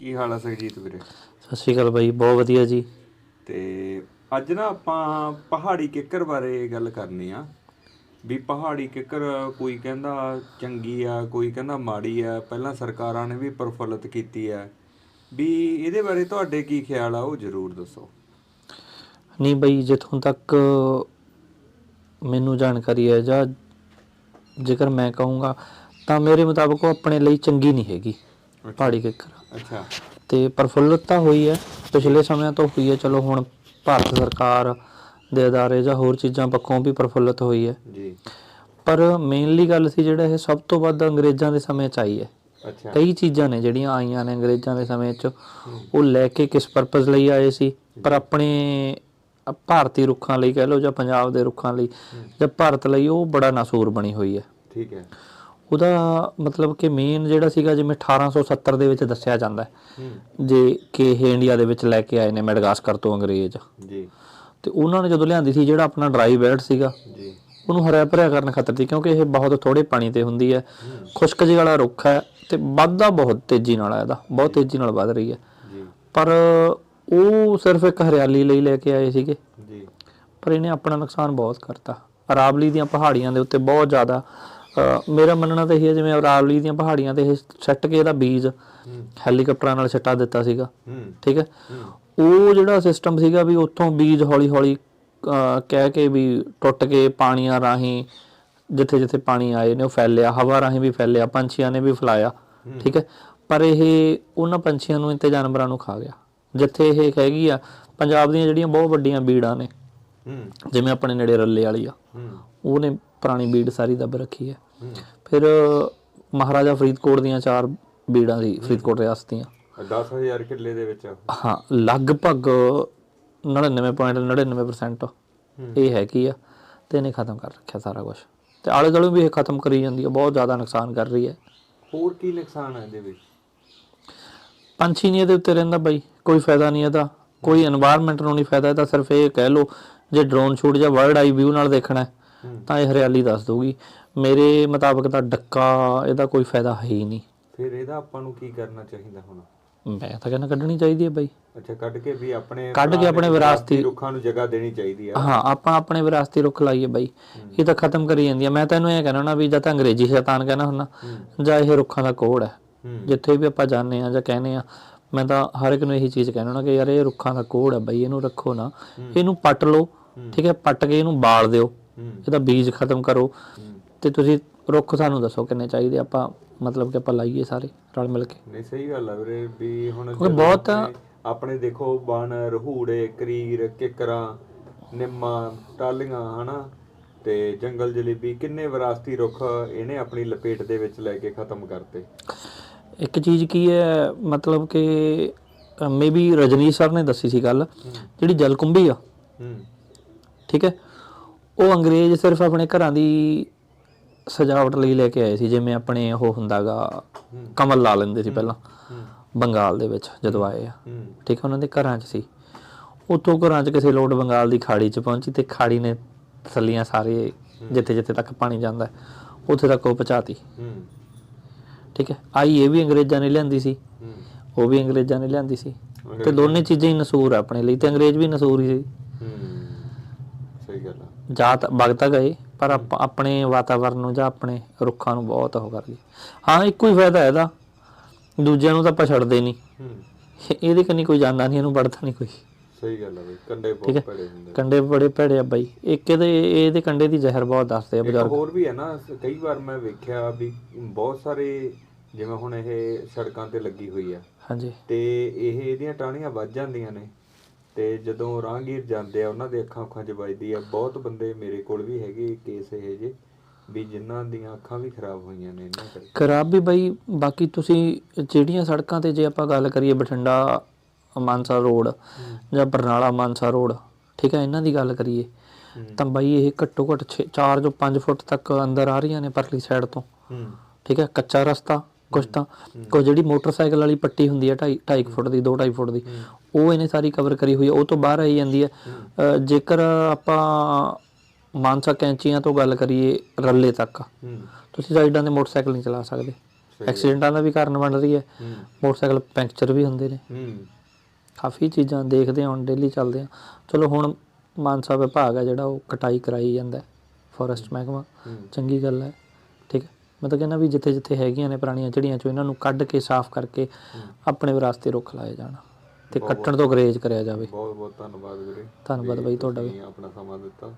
ਕੀ ਹਾਲ ਆ ਸੁਖਜੀਤ ਵੀਰੇ? ਸਤਿ ਸ਼੍ਰੀ ਅਕਾਲ ਬਾਈ ਬਹੁਤ ਵਧੀਆ ਜੀ। ਤੇ ਅੱਜ ਨਾ ਆਪਾਂ ਪਹਾੜੀ ਕਿੱਕਰ ਬਾਰੇ ਗੱਲ ਕਰਨੀ ਆ। ਵੀ ਪਹਾੜੀ ਕਿੱਕਰ ਕੋਈ ਕਹਿੰਦਾ ਚੰਗੀ ਆ ਕੋਈ ਕਹਿੰਦਾ ਮਾੜੀ ਆ ਪਹਿਲਾਂ ਸਰਕਾਰਾਂ ਨੇ ਵੀ ਪ੍ਰਫੁੱਲਤ ਕੀਤੀ ਆ। ਵੀ ਇਹਦੇ ਬਾਰੇ ਤੁਹਾਡੇ ਕੀ ਖਿਆਲ ਆ ਉਹ ਜ਼ਰੂਰ ਦੱਸੋ। ਨਹੀਂ ਬਾਈ ਜਿੱਥੋਂ ਤੱਕ ਮੈਨੂੰ ਜਾਣਕਾਰੀ ਹੈ ਜਾਂ ਜੇਕਰ ਮੈਂ ਕਹੂੰਗਾ ਤਾਂ ਮੇਰੇ ਮੁਤਾਬਕ ਉਹ ਆਪਣੇ ਲਈ ਚੰਗੀ ਨਹੀਂ ਹੈਗੀ ਪਹਾੜੀ ਕਿੱਕਰ। ਅੱਛਾ। ਤੇ ਪ੍ਰਫੁੱਲਤ ਹੋਈ ਹੈ। ਪਿਛਲੇ ਸਮਿਆਂ ਤੋਂ ਹੋਈ ਹੈ। ਚਲੋ ਹੁਣ ਭਾਰਤ ਸਰਕਾਰ ਦੇ ਅਦਾਰੇ ਜਾਂ ਹੋਰ ਚੀਜ਼ਾਂ ਪੱਖੋਂ ਵੀ ਪ੍ਰਫੁੱਲਤ ਹੋਈ ਹੈ। ਜੀ। ਪਰ ਮੇਨਲੀ ਗੱਲ ਸੀ ਜਿਹੜਾ ਇਹ ਸਭ ਤੋਂ ਵੱਧ ਅੰਗਰੇਜ਼ਾਂ ਦੇ ਸਮੇਂ 'ਚ ਆਈ ਹੈ। ਅੱਛਾ। ਕਈ ਚੀਜ਼ਾਂ ਨੇ ਜਿਹੜੀਆਂ ਆਈਆਂ ਨੇ ਅੰਗਰੇਜ਼ਾਂ ਦੇ ਸਮੇਂ 'ਚ। ਉਹ ਲੈ ਕੇ ਕਿਸ ਪਰਪਸ ਲਈ ਆਏ ਸੀ। ਪਰ ਆਪਣੇ ਭਾਰਤੀ ਰੁੱਖਾਂ ਲਈ ਕਹਿ ਲਓ ਜਾਂ ਪੰਜਾਬ ਦੇ ਰੁੱਖਾਂ ਲਈ ਜਾਂ ਭਾਰਤ ਲਈ ਉਹ ਬੜਾ ਨਾਸੂਰ ਬਣੀ ਹੋਈ ਹੈ। ਠੀਕ ਹੈ। ਉਹਦਾ ਮਤਲਬ ਕਿ ਮੇਨ ਜਿਹੜਾ ਸੀਗਾ ਜਿਵੇਂ 1870 ਦੇ ਵਿੱਚ ਦੱਸਿਆ ਜਾਂਦਾ ਹੈ। ਜੇ ਕਿ ਇਹ ਇੰਡੀਆ ਦੇ ਵਿੱਚ ਲੈ ਕੇ ਆਏ ਨੇ ਮੈਡਗਾਸਕਰ ਤੋਂ ਅੰਗਰੇਜ਼। ਜੀ। ਤੇ ਉਹਨਾਂ ਨੇ ਜਦੋਂ ਲਿਆਂਦੀ ਸੀ ਜਿਹੜਾ ਆਪਣਾ ਡਰਾਈ ਬੈਲਟ ਸੀਗਾ ਜੀ। ਉਹਨੂੰ ਹਰਿਆ ਭਰਿਆ ਕਰਨ ਖਾਤਰ ਸੀ ਕਿਉਂਕਿ ਇਹ ਬਹੁਤ ਥੋੜੇ ਪਾਣੀ ਤੇ ਹੁੰਦੀ ਹੈ। ਖੁਸ਼ਕ ਜਿਹੀ ਵਾਲਾ ਰੁੱਖ ਹੈ ਤੇ ਵੱਧਦਾ ਬਹੁਤ ਤੇਜ਼ੀ ਨਾਲ ਹੈ ਇਹਦਾ ਬਹੁਤ ਤੇਜ਼ੀ ਨਾਲ ਵੱਧ ਰਹੀ ਹੈ। ਜੀ। ਪਰ ਉਹ ਸਿਰਫ ਇੱਕ ਹਰਿਆਲੀ ਲਈ ਲੈ ਕੇ ਆਏ ਸੀਗੇ। ਜੀ। ਪਰ ਇਹਨੇ ਆਪਣਾ ਨੁਕਸਾਨ ਬਹੁਤ ਕਰਤਾ। ਅਰਾਵਲੀ ਦੀਆਂ ਪਹਾੜੀਆਂ ਦੇ ਉੱਤੇ ਬਹੁਤ ਜ਼ਿਆਦਾ ਮੇਰਾ ਮੰਨਣਾ ਤਾਂ ਇਹ ਹੈ ਜਿਵੇਂ ਅਰਾਵਲੀ ਦੀਆਂ ਪਹਾੜੀਆਂ ਤੇ ਇਹ ਕੇ ਇਹਦਾ ਬੀਜ ਹੈਲੀਕਾਪਟਰਾਂ ਨਾਲ ਛੱਟਾ ਦਿੱਤਾ ਸੀਗਾ। ਠੀਕ ਹੈ? ਉਹ ਜਿਹੜਾ ਸਿਸਟਮ ਸੀਗਾ ਵੀ ਉੱਥੋਂ ਬੀਜ ਹੌਲੀ ਹੌਲੀ ਅ, ਕਹਿ ਕੇ ਵੀ ਟੁੱਟ ਕੇ ਪਾਣੀਆਂ ਰਾਹੀਂ ਜਿੱਥੇ ਜਿੱਥੇ ਪਾਣੀ ਆਏ ਨੇ ਉਹ ਫੈਲਿਆ ਹਵਾ ਰਾਹੀਂ ਵੀ ਫੈਲਿਆ ਪੰਛੀਆਂ ਨੇ ਵੀ ਫਲਾਇਆ। ਠੀਕ ਹੈ? ਪਰ ਇਹ ਉਹਨਾਂ ਪੰਛੀਆਂ ਨੂੰ ਤੇ ਜਾਨਵਰਾਂ ਨੂੰ ਖਾ ਗਿਆ। ਜਿੱਥੇ ਇਹ ਹੈਗੀ ਆ ਪੰਜਾਬ ਦੀਆਂ ਜਿਹੜੀਆਂ ਬਹੁਤ ਵੱਡੀਆਂ ਬੀੜਾਂ ਨੇ ਜਿਵੇਂ ਆਪਣੇ ਨੇੜੇ ਰੱਲੇ ਵਾਲੀ ਆ। ਉਹਨੇ ਪੁਰਾਣੀ ਬੀੜ ਸਾਰੀ ਦੱਬ ਰੱਖੀ ਹੈ। ਫਿਰ ਮਹਾਰਾਜਾ ਫਰੀਦਕੋਟ ਦੀਆਂ ਚਾਰ ਬੀੜਾਂ ਦੀ ਫਰੀਦਕੋਟ ਰਿਆਸਤ ਦੀਆਂ। 10000 ਕਿੱਲੇ ਦੇ ਵਿੱਚ। ਹਾਂ ਲਗਭਗ 99.99% ਇਹ ਹੈ ਕੀ ਆ ਤੇ ਇਹਨੇ ਖਤਮ ਕਰ ਰੱਖਿਆ ਸਾਰਾ ਕੁਝ ਤੇ ਆਲੇ ਦੁਆਲੇ ਵੀ ਇਹ ਖਤਮ ਕਰੀ ਜਾਂਦੀ ਹੈ ਬਹੁਤ ਜ਼ਿਆਦਾ ਨੁਕਸਾਨ ਕਰ ਰਹੀ ਹੈ। ਹੋਰ ਕੀ ਨੁਕਸਾਨ ਹੈ ਇਹਦੇ ਵਿੱਚ? ਪੰਛੀ ਨਹੀਂ ਇਹਦੇ ਉੱਤੇ ਰਹਿੰਦਾ ਬਾਈ ਕੋਈ ਫਾਇਦਾ ਨਹੀਂ ਇਹਦਾ। ਕੋਈ এনवायरमेंट ਨੂੰ ਨਹੀਂ ਫਾਇਦਾ ਇਹਦਾ ਸਿਰਫ ਇਹ ਕਹਿ ਲੋ ਜੇ ਡਰੋਨ ਸ਼ੂਟ ਜਾਂ ਵਰਲਡ ਆਈ ਵਿਊ ਨਾਲ ਦੇਖਣਾ ਤਾਂ ਇਹ ਹਰਿਆਲੀ ਦੱਸ ਦਊਗੀ। ਮੇਰੇ ਮੁਤਾਬਕ ਤਾਂ ਡੱਕਾ ਇਹਦਾ ਕੋਈ ਫਾਇਦਾ ਹੈ ਹੀ ਨਹੀਂ। ਫਿਰ ਇਹਦਾ ਆਪਾਂ ਨੂੰ ਕੀ ਕਰਨਾ ਚਾਹੀਦਾ ਹੁਣ? ਮੈਂ ਤਾਂ ਕਹਿੰਦਾ ਕੱਢਣੀ ਚਾਹੀਦੀ ਹੈ ਬਾਈ। ਅੱਛਾ ਕੱਢ ਕੇ ਵੀ ਆਪਣੇ ਕੱਢ ਕੇ ਆਪਣੇ ਵਿਰਾਸਤੀ- ਰੁੱਖਾਂ ਨੂੰ ਜਗ੍ਹਾ ਦੇਣੀ ਚਾਹੀਦੀ ਆ। ਹਾਂ ਆਪਾਂ ਆਪਣੇ ਵਿਰਾਸਤੀ ਰੁੱਖ ਲਾਈਏ ਬਾਈ। ਇਹ ਤਾਂ ਖਤਮ ਕਰੀ ਜਾਂਦੀ ਹੈ ਮੈਂ ਤੈਨੂੰ ਇਹ ਕਹਿਣਾ ਨਾ ਵੀ ਜਾਂ ਤਾਂ ਅੰਗਰੇਜ਼ੀ ਸ਼ੈਤਾਨ ਕਹਿਣਾ ਹੁੰਨਾ ਜਾਂ ਇਹ ਰੁੱਖਾਂ ਦਾ ਕੋਡ ਹੈ। ਜਿੱਥੇ ਵੀ ਆਪਾਂ ਜਾਂਦੇ ਆ ਜਾਂ ਕਹਿੰਦੇ ਆ ਮੈਂ ਤਾਂ ਹਰ ਇੱਕ ਨੂੰ ਇਹੀ ਚੀਜ਼ ਕਹਿਣਾ ਨਾ ਕਿ ਯਾਰ ਇਹ ਰੁੱਖਾਂ ਦਾ ਕੋਡ ਹੈ ਬਾਈ ਇਹਨੂੰ ਰੱਖੋ ਨਾ। ਇਹਨੂੰ ਪੱਟ ਲਓ। ਠੀਕ ਹੈ ਪੱਟ ਕੇ ਇਹਨੂੰ ਬਾਲ ਦਿਓ। ਇਹਦਾ ਬੀਜ ਖਤਮ ਕਰੋ। ਤੇ ਤੁਸੀਂ ਰੁੱਖ ਸਾਨੂੰ ਦੱਸੋ ਕਿੰਨੇ ਚਾਹੀਦੇ? ਆਪਾਂ ਮਤਲਬ ਕਿ ਆਪਾਂ ਲਾਈਏ ਸਾਰੇ ਰਲ ਮਿਲ ਕੇ। ਨਹੀਂ ਸਹੀ ਗੱਲ ਆ ਵੀਰੇ ਵੀ ਹੁਣ ਕਿਉਂਕਿ ਬਹੁਤ- ਆਪਣੇ- ਦੇਖੋ ਬਣ ਰਹੂੜੇ ਕਰੀਰ ਕਿਕਰਾਂ ਨਿੰਮਾਂ ਟਾਲੀਆਂ ਹਨਾ? ਤੇ ਜੰਗਲ ਜਲੇਬੀ ਕਿੰਨੇ ਵਿਰਾਸਤੀ ਰੁੱਖ ਇਹਨੇ ਆਪਣੀ ਲਪੇਟ ਦੇ ਵਿੱਚ ਲੈ ਕੇ ਖਤਮ ਕਰਤੇ। ਇੱਕ ਚੀਜ਼ ਕੀ ਹੈ ਮਤਲਬ ਕਿ ਮੇਬੀ ਰਜਨੀਸ਼ ਸਰ ਨੇ ਦੱਸੀ ਸੀ ਗੱਲ ਜਿਹੜੀ ਜਲਕੁੰਭੀ ਆ। ਹੂੰ। ਠੀਕ ਹੈ? ਉਹ ਅੰਗਰੇਜ਼ ਸਿਰਫ ਆਪਣੇ ਘਰਾਂ ਦੀ ਸਜਾਵਟ ਲਈ ਲੈ ਕੇ ਆਏ ਸੀ ਜਿਵੇਂ ਆਪਣੇ ਉਹ ਹੁੰਦਾਗਾ। ਕਮਲ ਲਾ ਲੈਂਦੇ ਸੀ ਪਹਿਲਾਂ। ਬੰਗਾਲ ਦੇ ਵਿੱਚ ਜਦੋਂ ਆਏ ਆ। ਠੀਕ ਹੈ ਉਹਨਾਂ ਦੇ ਘਰਾਂ 'ਚ ਸੀ। ਉੱਥੋਂ ਘਰਾਂ 'ਚ ਕਿਸੇ ਲੋਟ ਬੰਗਾਲ ਦੀ ਖਾੜੀ 'ਚ ਪਹੁੰਚੀ ਤੇ ਖਾੜੀ ਨੇ ਤਸੱਲੀਆਂ ਸਾਰੇ ਜਿੱਥੇ ਜਿੱਥੇ ਤੱਕ ਪਾਣੀ ਜਾਂਦਾ ਹੈ, ਉੱਥੇ ਤੱਕ ਉਹ ਪਹੁੰਚਾਤੀ। ਠੀਕ ਹੈ ਆਈ ਇਹ ਵੀ ਅੰਗਰੇਜ਼ਾਂ ਨੇ ਲਿਆਂਦੀ ਸੀ। ਉਹ ਵੀ ਅੰਗਰੇਜ਼ਾਂ ਨੇ ਲਿਆਂਦੀ ਸੀ। ਤੇ ਦੋਨੇ ਚੀਜ਼ਾਂ ਹੀ ਨਸੂਰ ਆਪਣੇ ਲਈ ਤੇ ਅੰਗਰੇਜ਼ ਵੀ ਨਸੂਰ ਹੀ ਸੀ। ਜਾਤ ਵਗਤਾ ਗਏ ਪਰ ਆਪ- ਆਪਣੇ ਵਾਤਾਵਰਨ ਨੂੰ ਜਾਂ ਆਪਣੇ ਰੁੱਖਾਂ ਨੂੰ ਬਹੁਤ ਉਹ ਕਰ ਗਏ ਹਾਂ ਇੱਕੋ ਹੀ ਫਾਇਦਾ ਹੈ ਇਹਦਾ। ਦੂਜਿਆਂ ਨੂੰ ਤਾਂ ਆਪਾਂ ਛੱਡਦੇ ਨਹੀਂ। ਇਹਦੇ ਕੰਨੀ ਕੋਈ ਜਾਂਦਾ ਨਹੀਂ ਇਹਨੂੰ ਵੜਦਾ ਨਹੀਂ ਕੋਈ। ਸਹੀ ਗੱਲ ਆ ਬਈ ਕੰਡੇ ਬਹੁਤ ਹੁੰਦੇ ਕੰਡੇ ਬੜੇ ਭੈੜੇ ਆ ਬਾਈ। ਇੱਕ ਇਹਦੇ ਇਹਦੇ ਕੰਡੇ ਦੀ ਜ਼ਹਿਰ ਬਹੁਤ ਦੱਸਦੇ ਆ ਬਜ਼ੁਰਗ। ਹੋਰ ਵੀ ਹੈ ਨਾ ਕਈ ਵਾਰ ਮੈਂ ਵੇਖਿਆ ਵੀ ਬਹੁਤ ਸਾਰੇ ਜਿਵੇਂ ਹੁਣ ਇਹ ਸੜਕਾਂ ਤੇ ਲੱਗੀ ਹੋਈ ਆ। ਹਾਂਜੀ। ਤੇ ਇਹ ਇਹਦੀਆਂ ਟਾਹਣੀਆਂ ਵੱਜ ਜਾਂਦੀਆਂ ਨੇ। ਤੇ ਜਦੋਂ ਰਾਹਗੀਰ ਜਾਂਦੇ ਆ ਉਹਨਾਂ ਦੇ ਅੱਖਾਂ ਅੱਖਾਂ 'ਚ ਵੱਜਦੀ ਆ। ਬਹੁਤ ਬੰਦੇ ਮੇਰੇ ਕੋਲ ਵੀ ਹੈਗੇ ਕੇਸ ਇਹ ਜੇ ਵੀ ਜਿਨ੍ਹਾਂ ਦੀਆਂ ਅੱਖਾਂ ਵੀ ਖਰਾਬ ਹੋਈਆਂ ਨੇ ਇਹਨਾਂ ਕਰਕੇ। ਖਰਾਬ ਵੀ ਬਾਈ ਬਾਕੀ ਤੁਸੀਂ ਜਿਹੜੀਆਂ ਸੜਕਾਂ ਤੇ ਜੇ ਆਪਾਂ ਗੱਲ ਕਰੀਏ ਬਠਿੰਡਾ ਮਾਨਸਾ ਰੋਡ ਜਾਂ ਬਰਨਾਲਾ ਮਾਨਸਾ ਰੋਡ ਠੀਕ ਹੈ ਇਹਨਾਂ ਦੀ ਗੱਲ ਕਰੀਏ। ਤਾਂ ਬਾਈ ਇਹ ਘੱਟੋ ਘੱਟ 4 ਤੋਂ 5 ਫੁੱਟ ਤੱਕ ਅੰਦਰ ਆ ਰਹੀਆਂ ਨੇ ਪਰਲੀ ਸਾਈਡ ਤੋਂ ਠੀਕ ਹੈ ਕੱਚਾ ਰਸਤਾ ਕੁਛ ਤਾਂ ਕੋਈ ਜਿਹੜੀ ਮੋਟਰਸਾਈਕਲ ਵਾਲੀ ਪੱਟੀ ਹੁੰਦੀ ਹੈ 2.5 2.5 ਫੁੱਟ ਦੀ 2.5 ਫੁੱਟ ਦੀ ਉਹ ਇਹਨੇ ਸਾਰੀ ਕਵਰ ਕਰੀ ਹੋਈ ਹੈ ਉਹ ਤੋਂ ਬਾਹਰ ਆਈ ਜਾਂਦੀ ਹੈ। ਜੇਕਰ ਆਪਾਂ ਮਾਨਸਾ ਕੈਂਚੀਆਂ ਤੋਂ ਗੱਲ ਕਰੀਏ ਰੱਲੇ ਤੱਕ ਤੁਸੀਂ ਸਾਈਡਾਂ ਤੇ ਮੋਟਰਸਾਈਕਲ ਨਹੀਂ ਚਲਾ ਸਕਦੇ। ਐਕਸੀਡੈਂਟਾਂ ਦਾ ਵੀ ਕਾਰਨ ਬਣ ਰਹੀ ਹੈ। ਮੋਟਰਸਾਈਕਲ ਪੈਂਚਰ ਵੀ ਹੁੰਦੇ ਨੇ। ਕਾਫੀ ਚੀਜ਼ਾਂ ਦੇਖਦੇ ਹਾਂ ਡੇਲੀ ਚੱਲਦੇ ਆ ਚਲੋ ਹੁਣ ਮਾਨਸਾ ਵਿਭਾਗ ਹੈ ਜਿਹੜਾ ਉਹ ਕਟਾਈ ਕਰਾਈ ਜਾਂਦਾ ਫੋਰੈਸਟ ਮਹਿਕਮਾ। ਚੰਗੀ ਗੱਲ ਹੈ। ਮੈਂ ਤਾਂ ਕਹਿੰਦਾ ਵੀ ਜਿੱਥੇ ਜਿੱਥੇ ਹੈਗੀਆਂ ਨੇ ਪੁਰਾਣੀਆਂ ਝੜੀਆਂ ਚੋਂ ਇਹਨਾਂ ਨੂੰ ਕੱਢ ਕੇ ਸਾਫ਼ ਕਰਕੇ ਆਪਣੇ ਵਿਰਾਸਤੇ ਰੁੱਖ ਲਾਏ ਜਾਣ ਤੇ ਕੱਟਣ ਤੋਂ ਗਰੇਜ ਕਰਿਆ ਜਾਵੇ। ਬਹੁਤ ਬਹੁਤ ਧੰਨਵਾਦ ਵੀਰੇ। ਧੰਨਵਾਦ ਬਾਈ ਤੁਹਾਡਾ ਵੀ। ਆਪਣਾ ਸਮਾਂ ਦਿੱਤਾ।